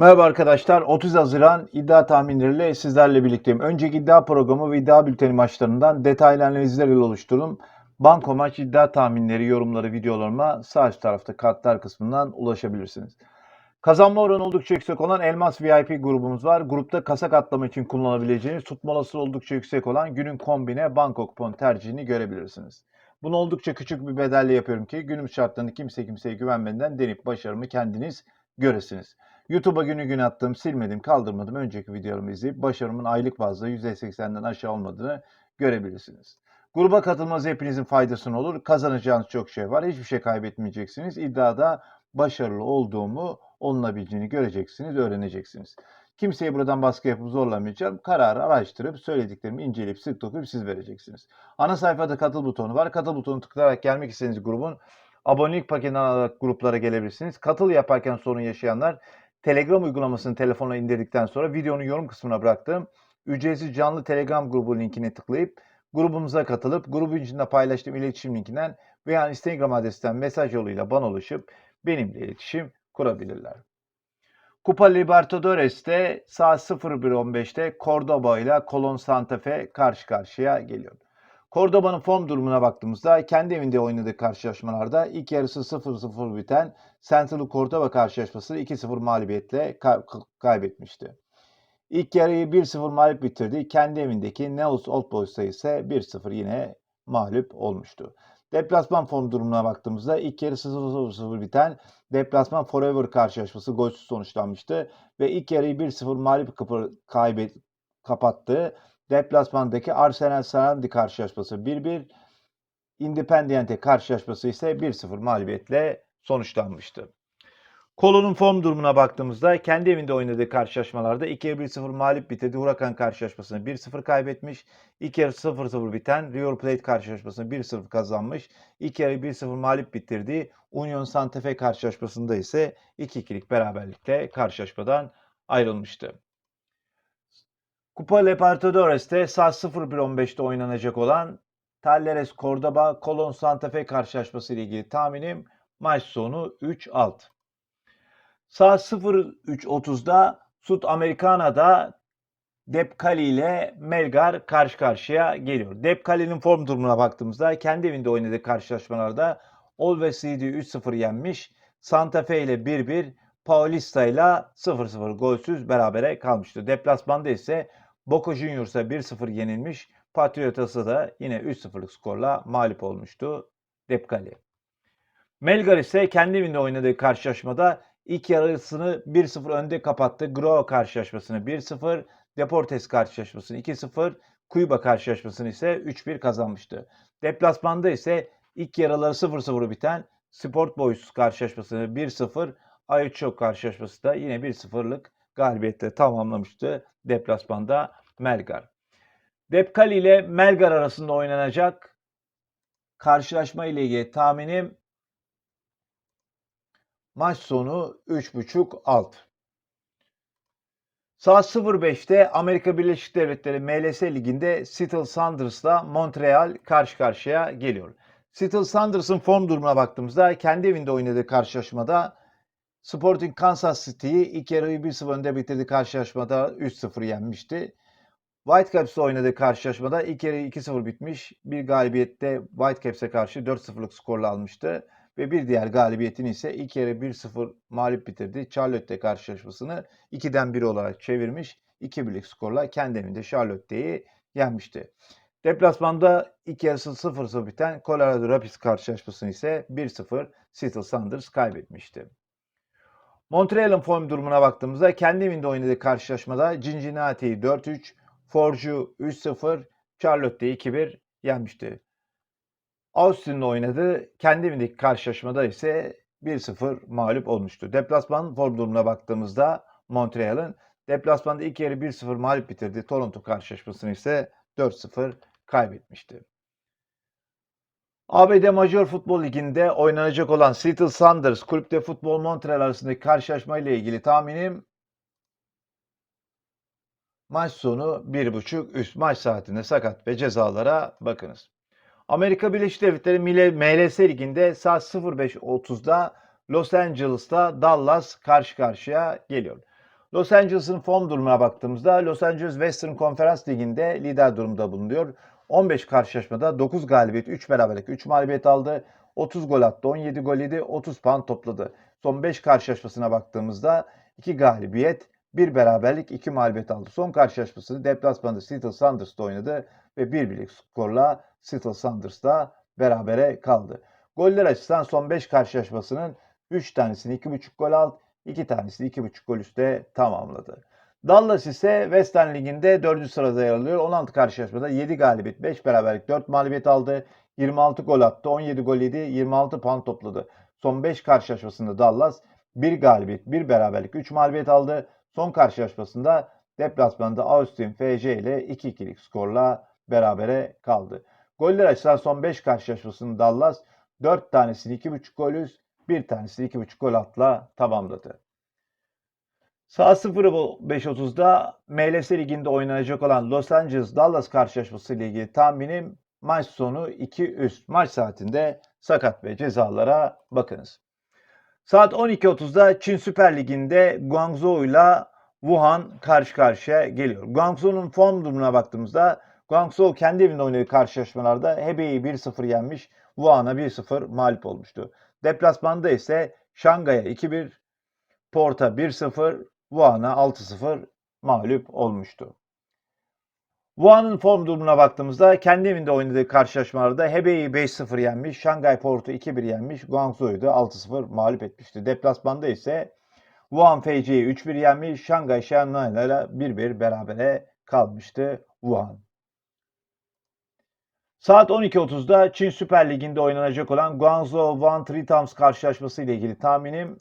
Merhaba arkadaşlar. 30 Haziran iddia tahminleriyle sizlerle birlikteyim. Önceki iddia programı ve iddia bülteni maçlarından detaylı analizlerle oluştururum. Banko maç iddia tahminleri, yorumları, videolarıma sağ üst tarafta kartlar kısmından ulaşabilirsiniz. Kazanma oranı oldukça yüksek olan Elmas VIP grubumuz var. Grupta kasa katlama için kullanabileceğiniz tutma olasılığı oldukça yüksek olan günün kombine banko kupon tercihini görebilirsiniz. Bunu oldukça küçük bir bedelle yapıyorum ki günümüz şartlarında kimse kimseye güvenmeden denip başarımı kendiniz göresiniz. YouTube'a günü gün attım, silmedim, kaldırmadım. Önceki videolarımı izleyip başarımın aylık bazda %80'den aşağı olmadığını görebilirsiniz. Gruba katılmanız hepinizin faydasına olur. Kazanacağınız çok şey var. Hiçbir şey kaybetmeyeceksiniz. İddiada başarılı olduğumu olunabildiğini göreceksiniz, öğreneceksiniz. Kimseye buradan baskı yapıp zorlamayacağım. Kararı araştırıp söylediklerimi inceleyip sık dokuyup siz vereceksiniz. Ana sayfada katıl butonu var. Katıl butonu tıklayarak gelmek istediğiniz grubun abonelik paketinden alarak gruplara gelebilirsiniz. Katıl yaparken sorun yaşayanlar Telegram uygulamasını telefona indirdikten sonra videonun yorum kısmına bıraktığım ücretsiz canlı Telegram grubu linkine tıklayıp grubumuza katılıp grubun içinde paylaştığım iletişim linkinden veya Instagram adresinden mesaj yoluyla bana ulaşıp benimle iletişim kurabilirler. Kupa Libertadores'te saat 01.15'te Cordoba ile Colon Santa Fe karşı karşıya geliyor. Cordoba'nın form durumuna baktığımızda kendi evinde oynadığı karşılaşmalarda ilk yarısı 0-0 biten Central Cordoba karşılaşması 2-0 mağlubiyetle ka- kaybetmişti. İlk yarıyı 1-0 mağlup bitirdi. Kendi evindeki Neos Old Boys'a ise 1-0 yine mağlup olmuştu. Deplasman form durumuna baktığımızda ilk yarı 0-0 biten Deplasman Forever karşılaşması golsüz sonuçlanmıştı ve ilk yarıyı 1-0 mağlup kaybet kapattı. Deplasmandaki Arsenal Sarandi karşılaşması 1-1, Independiente karşılaşması ise 1-0 mağlubiyetle sonuçlanmıştı. Kolo'nun form durumuna baktığımızda kendi evinde oynadığı karşılaşmalarda 2'ye 1-0 mağlup bitirdi. Huracan karşılaşmasını 1-0 kaybetmiş. İlk yarı 0-0 biten River Plate karşılaşmasını 1-0 kazanmış. İlk yarı 1-0 mağlup bitirdiği Union Santa Fe karşılaşmasında ise 2-2'lik beraberlikle karşılaşmadan ayrılmıştı. Kupa Libertadores'te saat 01.15'te oynanacak olan Talleres Cordoba Colon Santa Fe karşılaşması ile ilgili tahminim maç sonu 3-6. Saat 03.30'da Sud Americana'da Depkali ile Melgar karşı karşıya geliyor. Depkali'nin form durumuna baktığımızda kendi evinde oynadığı karşılaşmalarda Alves City'yi 3-0 yenmiş. Santa Fe ile 1-1, Paulista ile 0-0 golsüz berabere kalmıştı. Deplasmanda ise Boca Juniors'a 1-0 yenilmiş. Patriotas'a da yine 3-0'lık skorla mağlup olmuştu Depkali. Melgar ise kendi evinde oynadığı karşılaşmada ilk yarısını 1-0 önde kapattı. Groa karşılaşmasını 1-0, Deportes karşılaşmasını 2-0, Kuyuba karşılaşmasını ise 3-1 kazanmıştı. Deplasmanda ise ilk yarıları 0-0 biten Sport Boys karşılaşmasını 1-0, Ayuço karşılaşması da yine 1-0'lık galibiyetle tamamlamıştı deplasmanda Melgar. Depkali ile Melgar arasında oynanacak karşılaşma ile ilgili tahminim maç sonu 3.5 alt. Saat 05'te Amerika Birleşik Devletleri MLS Ligi'nde Seattle Sounders'la Montreal karşı karşıya geliyor. Seattle Sounders'ın form durumuna baktığımızda kendi evinde oynadığı karşılaşmada Sporting Kansas City'yi ilk yarıyı 1-0 önde bitirdi karşılaşmada 3-0 yenmişti. Whitecaps'la oynadığı karşılaşmada ilk yarı 2-0 bitmiş. Bir galibiyette Whitecaps'e karşı 4-0'lık skorla almıştı. Ve bir diğer galibiyetini ise ilk yarı 1-0 mağlup bitirdi. Charlotte karşılaşmasını 2'den 1 olarak çevirmiş. 2-1'lik skorla kendi evinde Charlotte'yi yenmişti. Deplasmanda ilk yarısı 0-0 biten Colorado Rapids karşılaşmasını ise 1-0 Seattle Sounders kaybetmişti. Montreal'ın form durumuna baktığımızda kendi evinde oynadığı karşılaşmada Cincinnati'yi 4-3, Forge'u 3-0, Charlotte'yi 2-1 yenmişti. Austin'le oynadığı kendi evindeki karşılaşmada ise 1-0 mağlup olmuştu. Deplasman form durumuna baktığımızda Montreal'ın deplasmanda ilk yarı 1-0 mağlup bitirdi. Toronto karşılaşmasını ise 4-0 kaybetmişti. ABD Major Futbol Ligi'nde oynanacak olan Seattle Sounders Kulüpte Futbol Montreal arasındaki karşılaşma ile ilgili tahminim maç sonu 1.5 üst maç saatinde sakat ve cezalara bakınız. Amerika Birleşik Devletleri MLS Ligi'nde saat 05.30'da Los Angeles'ta Dallas karşı karşıya geliyor. Los Angeles'ın form durumuna baktığımızda Los Angeles Western Conference Ligi'nde lider durumda bulunuyor. 15 karşılaşmada 9 galibiyet, 3 beraberlik, 3 mağlubiyet aldı. 30 gol attı, 17 gol yedi, 30 puan topladı. Son 5 karşılaşmasına baktığımızda 2 galibiyet, 1 beraberlik, 2 mağlubiyet aldı. Son karşılaşmasını deplasmanda Seattle Sounders'ta oynadı ve 1 birlik skorla Seattle Sounders'ta berabere kaldı. Goller açısından son 5 karşılaşmasının 3 tanesini 2.5 gol aldı, 2 tanesini 2.5 gol üstte tamamladı. Dallas ise Western Ligi'nde 4. sırada yer alıyor. 16 karşılaşmada 7 galibiyet, 5 beraberlik, 4 mağlubiyet aldı. 26 gol attı, 17 gol yedi, 26 puan topladı. Son 5 karşılaşmasında Dallas 1 galibiyet, 1 beraberlik, 3 mağlubiyet aldı. Son karşılaşmasında deplasmanda Austin FC ile 2-2'lik skorla berabere kaldı. Goller açısından son 5 karşılaşmasında Dallas 4 tanesini 2.5 gol üst, 1 tanesini 2.5 gol atla tamamladı. Saat 05.30'da MLS Ligi'nde oynanacak olan Los Angeles Dallas karşılaşması ile ilgili tahminim maç sonu 2 üst maç saatinde sakat ve cezalara bakınız. Saat 12.30'da Çin Süper Ligi'nde Guangzhou ile Wuhan karşı karşıya geliyor. Guangzhou'nun form durumuna baktığımızda Guangzhou kendi evinde oynadığı karşılaşmalarda Hebei'yi 1-0 yenmiş, Wuhan'a 1-0 mağlup olmuştu. Deplasmanda ise Şangay'a 2-1, Port'a 1-0, Wuhan'a 6-0 mağlup olmuştu. Wuhan'ın form durumuna baktığımızda kendi evinde oynadığı karşılaşmalarda Hebei'yi 5-0 yenmiş, Şangay Port'u 2-1 yenmiş, Guangzhou'yu da 6-0 mağlup etmişti. Deplasmanda ise Wuhan FC'yi 3-1 yenmiş, Şangay Shanghai'la ile 1-1 berabere kalmıştı Wuhan. Saat 12.30'da Çin Süper Ligi'nde oynanacak olan Guangzhou Wuhan Three Towns karşılaşması ile ilgili tahminim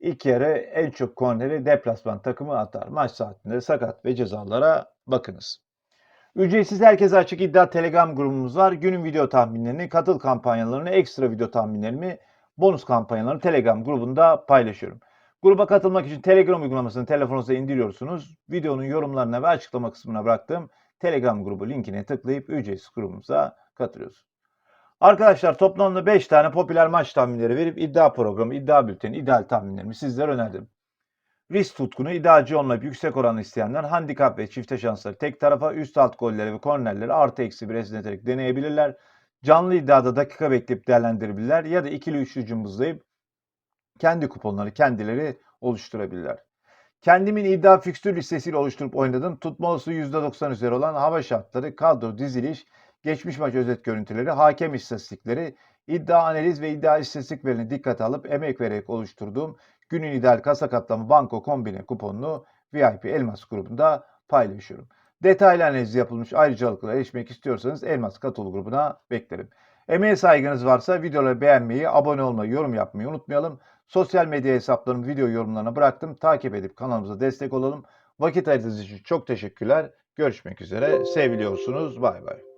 ilk yarı en çok korneri deplasman takımı atar. Maç saatinde sakat ve cezalara bakınız. Ücretsiz herkese açık iddia Telegram grubumuz var. Günün video tahminlerini, katıl kampanyalarını, ekstra video tahminlerimi, bonus kampanyalarını Telegram grubunda paylaşıyorum. Gruba katılmak için Telegram uygulamasını telefonunuza indiriyorsunuz. Videonun yorumlarına ve açıklama kısmına bıraktığım Telegram grubu linkine tıklayıp ücretsiz grubumuza katılıyorsunuz. Arkadaşlar toplamda 5 tane popüler maç tahminleri verip iddia programı, iddia bülteni, ideal tahminlerimi sizlere önerdim. Risk tutkunu, idealci olmayıp yüksek oranı isteyenler handikap ve çifte şansları tek tarafa üst alt golleri ve kornerleri artı eksi bir esneterek deneyebilirler. Canlı iddiada dakika bekleyip değerlendirebilirler ya da ikili üçlü cımbızlayıp kendi kuponları kendileri oluşturabilirler. Kendimin iddia fikstür listesiyle oluşturup oynadım. Tutmalısı %90 üzeri olan hava şartları, kadro, diziliş, geçmiş maç özet görüntüleri, hakem istatistikleri, iddia analiz ve iddia istatistik verilerini dikkate alıp emek vererek oluşturduğum günün ideal kasa katlama banko kombine kuponunu VIP Elmas grubunda paylaşıyorum. Detaylı analiz yapılmış ayrıcalıklara erişmek istiyorsanız Elmas Katıl grubuna beklerim. Emeğe saygınız varsa videoları beğenmeyi, abone olmayı, yorum yapmayı unutmayalım. Sosyal medya hesaplarımı video yorumlarına bıraktım. Takip edip kanalımıza destek olalım. Vakit ayırdığınız için çok teşekkürler. Görüşmek üzere. Seviliyorsunuz. Bay bay.